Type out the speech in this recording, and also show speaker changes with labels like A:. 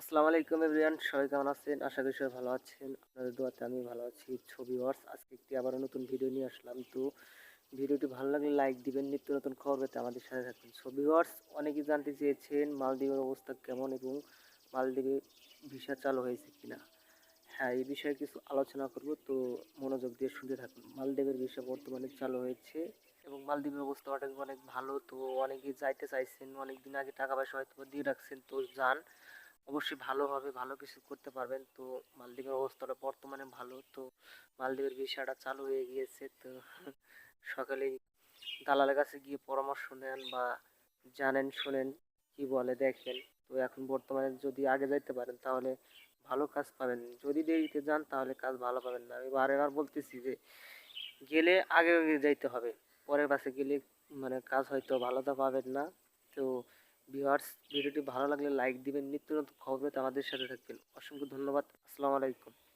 A: আসসালামু আলাইকুম এভরিওয়ান, সবাই কেমন আছেন? আশা করি সবাই ভালো আছেন। আপনাদের দোয়াতে আমি ভালো আছি। ছবি ওয়ার্স, আজকে একটি আবারও নতুন ভিডিও নিয়ে আসলাম। তো ভিডিওটি ভালো লাগলে লাইক দিবেন, নিত্য নতুন খবর পেতে আমাদের সাথে থাকবেন। ছবি ওয়ার্স, অনেকেই জানতে চেয়েছেন মালদ্বীপের অবস্থা কেমন এবং মালদ্বীপে ভিসা চালু হয়েছে কিনা। হ্যাঁ এই বিষয়ে কিছু আলোচনা করব, তো মনোযোগ দিয়ে শুনতে থাকুন। মালদ্বীপের ভিসা বর্তমানে চালু হয়েছে এবং মালদ্বীপের অবস্থা অনেক অনেক ভালো। তো অনেকেই যাইতে চাইছেন অনেক দিন আগে টাকা পয়সা হয়তো দিয়ে রাখছেন। তো যান অবশ্যই ভালো হবে, ভালো কিছু করতে পারবেন। তো মালদ্বীপের অবস্থাটা বর্তমানে ভালো। তো মালদ্বীপের ভিসাটা চালু হয়ে গিয়েছে। তো সকালেই দালালের কাছে গিয়ে পরামর্শ নেন বা জানেন, শোনেন কি বলে, দেখেন। তো এখন বর্তমানে যদি আগে যাইতে পারেন, তাহলে ভালো কাজ পাবেন। যদি দেরিতে যান, তাহলে কাজ ভালো পাবেন না। আমি বারে বার বলতেছি যে, গেলে আগে আগে যাইতে হবে। পরের বাসে গেলে মানে কাজ হয়তো ভালোটা পাবেন না। তো ভিউয়ার্স, ভিডিওটি ভালো লাগলে লাইক দিবেন, নিত্য নতুন খবর পেতে আমাদের সাথে থাকবেন। অসংখ্য ধন্যবাদ, আসসালামু আলাইকুম।